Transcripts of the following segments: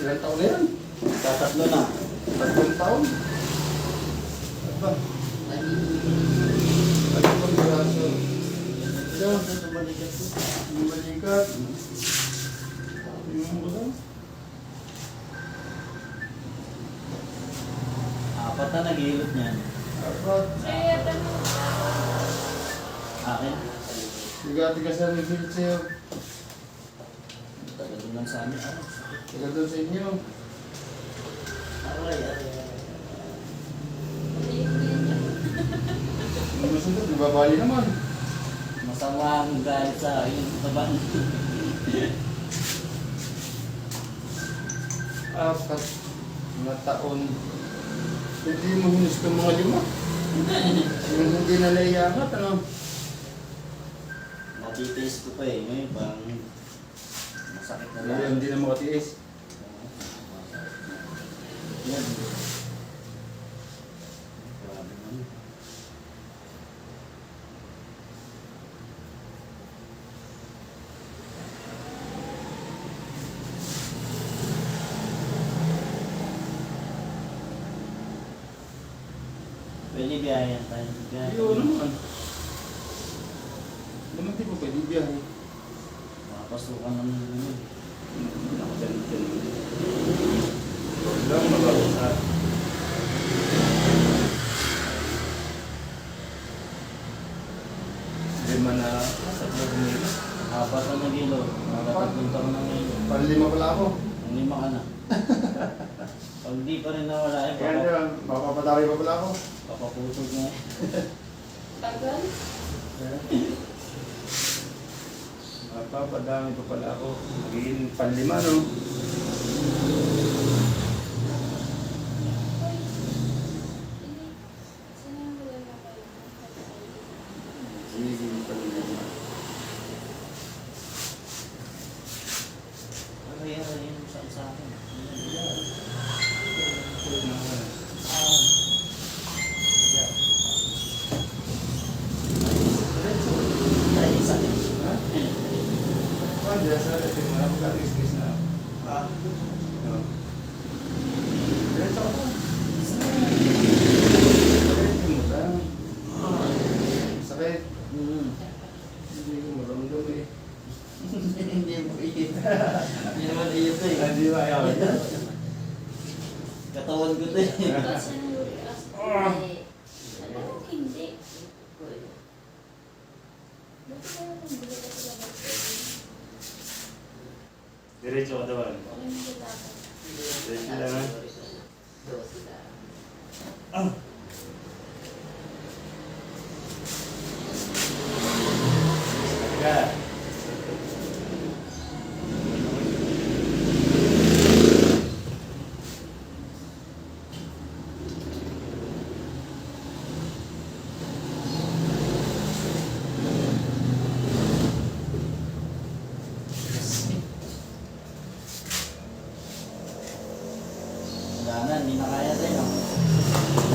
Ilang taon na yan? Tatatlo na. Tatlong taon. Ano ba? Ano bang braso? Ito, balikat ko. Yung balikat. Yung ulo. Apat na naghihilot niyan. Apat. Akin. Tiga-tiga sa refill sa'yo. Din lang sa amin. Ano? Tiga doon sa inyo. Aray, aray. Yung masunod, nababali naman. Masama ang galit sa akin. Taban. Apat na taon. Hindi mo hinusto mga lima. Yung hindi na naiyakat, ano? Natitiis ko pa eh. Ngayon parang masakit na lang. hindi na makatiis. Yan. Grabe naman. Pwede biyayan tayo. Biyayan Ayun naman. Naman di ba pwede biyahe? Makapasukan naman naman. Nakadalitin. Lang mag-asa. Lima na sa nila. Apat na nagilo. Nakatatlong taon na ngayon. Panlima pala ako. Ang lima ka na. Pag di pa rin nawala eh, Kaya nila, mapapatari pa pala ako. papaputog na eh. Tagal? Mapapadami pa pala ako. Magiging panlima, no? Magiging panlima. Aray, aray, yun sa sa akin. Aray, isa din. Ha? Ah, diyan sa atin, marami ka business na. Ah, No. Diretso ako. Diretso mo lang. Sakit. mm. Hindi ko maramdam eh. Hindi mo iit. Hindi naman iit eh. Hindi ba ayaw? Katawan ko to eh. Kasi nang uric acid Ah. eh. Alam mo, hindi. Bakit kaya nang uric acid ang mag-sabi? Diretso ka daw. Okay mo sa dapat. Diretso lang ha. Yeah. Wala na, kaya tayo.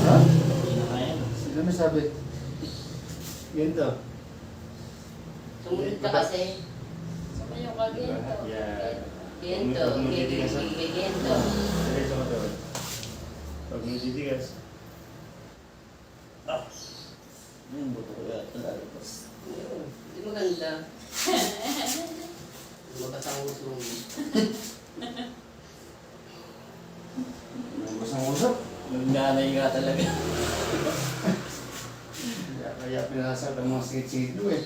Ha? Hindi na kaya. Sino may sabi? Ganito. Sumunod ka kasi. Saka yung kagento. Yeah. Gento, gento. Diretso ka daw. Pag may titigas. Ah! Yung buto ko yata lalabas. Hindi maganda. Magkasangos mo. Nanganay nga talaga. Kaya, kaya pinasal ang mga sikit-sikit mo eh.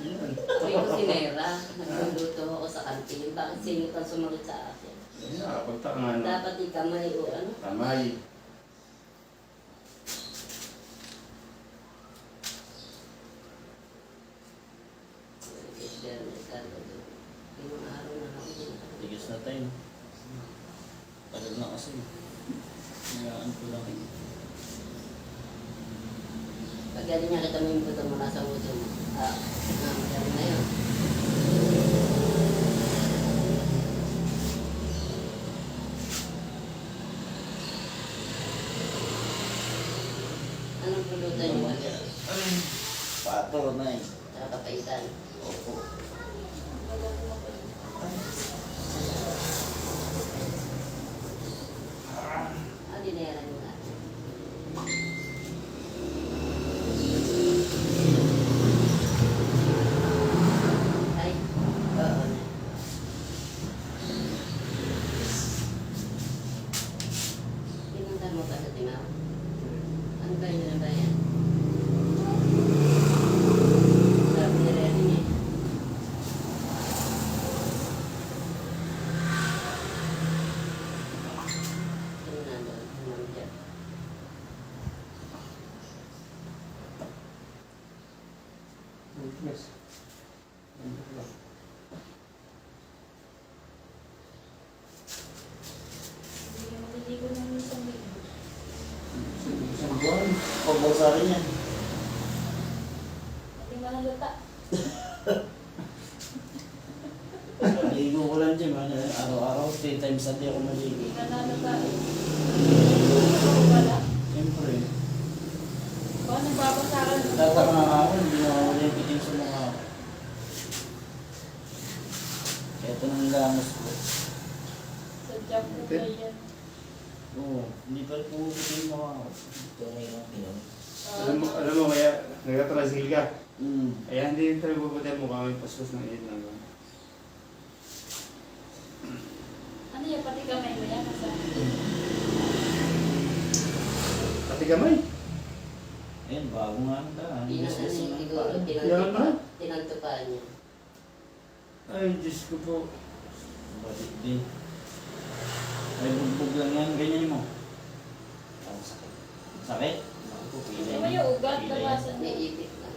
Yan. Uy, ko si Nera. Nagluluto ako sa kantin. Bakit singit ang sumagot sa akin? Yan, nakapagta nga ano. Dapat ikamay o ano. Kamay. Tigas na tayo. Tagal na kasi. Hayaan ko lang. Pag galing niya kita mo yung buto mo nasa uso mo. Ah, madami na yun. Anong pulutan yung lagay? Pato na eh. Sa kapaitan. Opo. Wala sa akin yan. Hindi mo naluta. Maligo ko lang dyan. ano, Araw-araw, three times a day ako maligo. Hindi ka naluta eh. Oo, wala. Siyempre. Baka nagbabasa ka ng Tataka nga ako, hindi na ako yung pitin sa mga ako. Ito nang gamos ko. Sa job mo Okay. ba yan? Oo, hindi pa rin pumuputin yung mga. Tunay lang pinong. Alam mo, alam mo kaya nagtatrasil ka. Hmm. Kaya hindi tayo pupunta mo kami paspas ng iit na gano'n. Ano yan? Pati kamay mo yan? Nasa... Pati kamay. Ayun, bago nga ang daan. Yes, siguro, Yan na. niya. Ay, Diyos ko po. Balik din. Ay, bugbog lang yan. Ganyan mo. Ang sakit. Sakit? Hindi mo yung ugat, labasan May mo. ipit lang.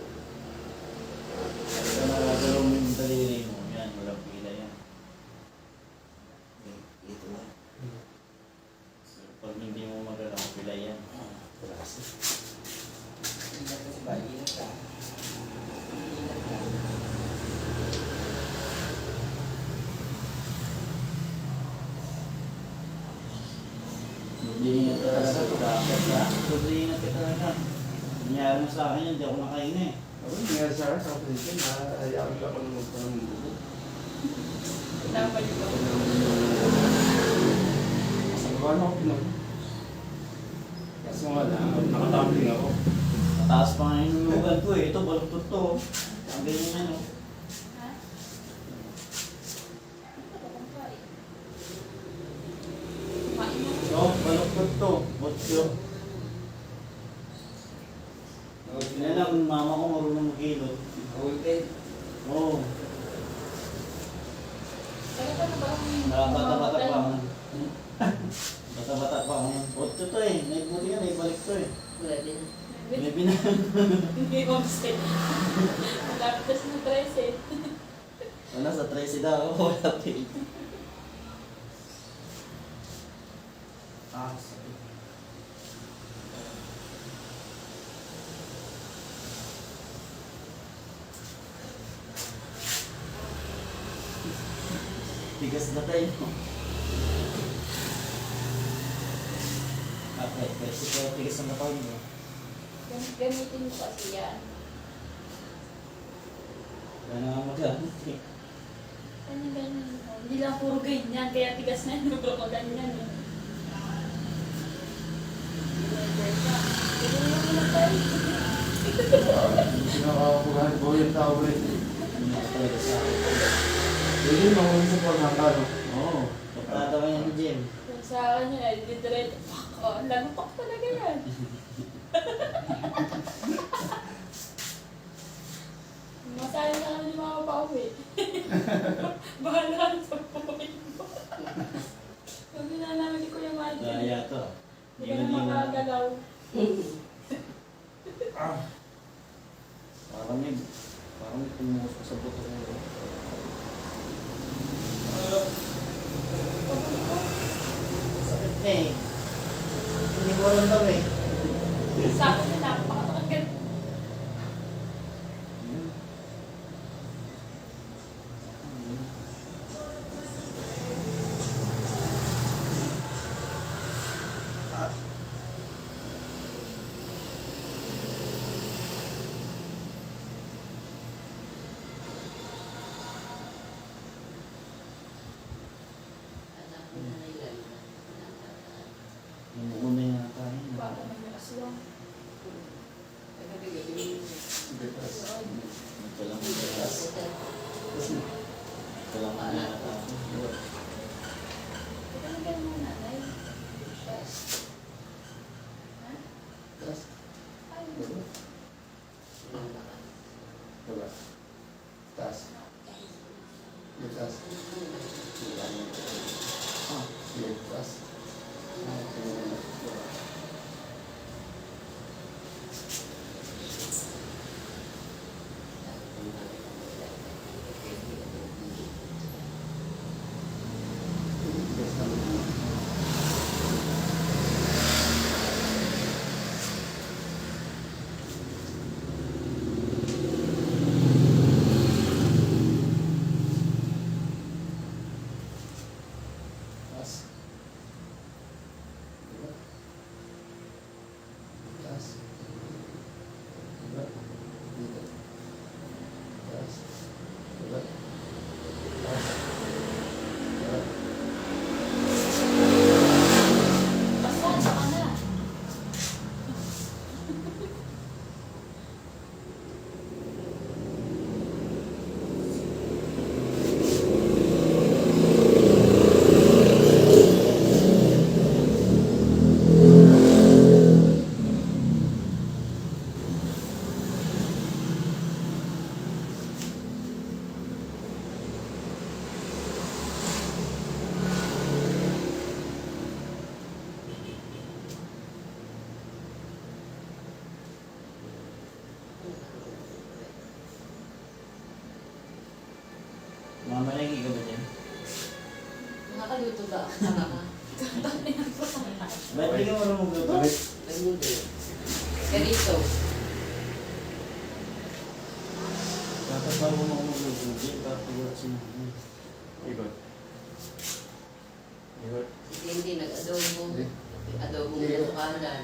Ito na nagalaw mo yung daliri mo. Yan, walang pila yan. Ito na. Pero pag hindi mo magalaw, pila yan. Hindi nga talaga. Hindi nga talaga. Nangyari mo sa akin yan, hindi ako nakain eh. Ako, nangyari sa akin sa kapatid ko, nahayaan ka ako ng magparang bubo. Dapat yun ba? Sa gawa na ako pinag. Kaso nga lang, nakatumbling ako. Mataas pa nga yung lugan ko eh. Ito, baluktot to. Ang ganyan yan oh. Ha? Ano ba ito kumain? Kumain mo. No, baluktot to. Botyo. Yan lang, mama ko marunong maghilot. Oo. Kaya pa na ba ang Oh, bata-bata pa ako. mamamatay? Bata-bata pa ako. Botyo to eh. Naibuti yan, naibalik to eh. Pwede na. May binan. Hindi gusto. Malapit na sa 13. Wala sa 13 daw. Wala eh. Ah, sakit. Tigas na tayo. Okay, kasi ko tigas na tayo mo. Gam- Gamitin mo kasi yan. Na nga magamit eh. Ganyan, ganyan. Hindi lang puro ganyan, kaya tigas na yung ko ganyan eh. Pinakapugahan ko yung tao rin. Hindi na talaga sa pagkakalo. Oo, papada ka yan. Yung sa akin yun, ay didiret. Oh, lanupak talaga yan. Masahin na kami ni mga pauwi. Bahala ka sa pauwi mo. Sabi na namin ni Kuya Mikey. Daya to. Hindi ka na makagalaw. Parang may, parang tumusok sa buto ko. Sakit na eh. Hindi ko alam daw eh. Sa us. Ba't di ka marunong. Dapat bago mo ako magluto, ka mama. Ikot. Ikot. Hindi, hindi. Nag-adobo. Hindi. Adobo Hindi. na tukalan.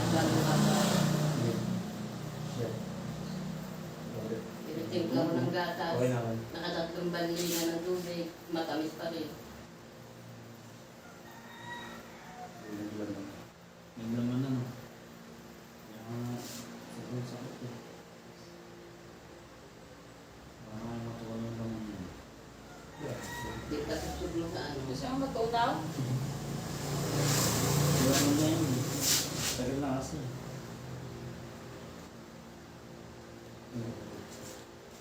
Nagbago ka pa. Okay. Pinitimpla mo ng gatas. Nakatatlong bali na ng tubig. Matamis pa rin. Ulit lang naman. Yung laman na no. Kaya, sobrang sakit eh. Baka may matuwa yung laman mo. Yan. Di ka mo matunaw? Yung laman na yun. Tagal na kasi.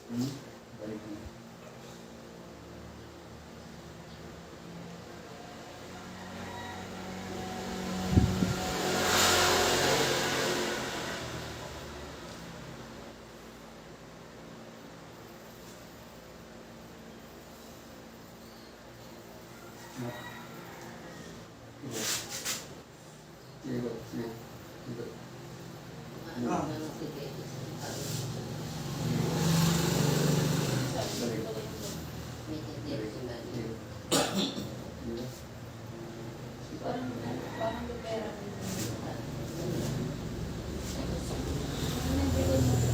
Hmm? Balik na. Ikot. Ikot. Sige. Ikot. Ano Ah. na sige. Sabi ko Balik. rin. May titira si Mali. Ikot. Ikot. Parang,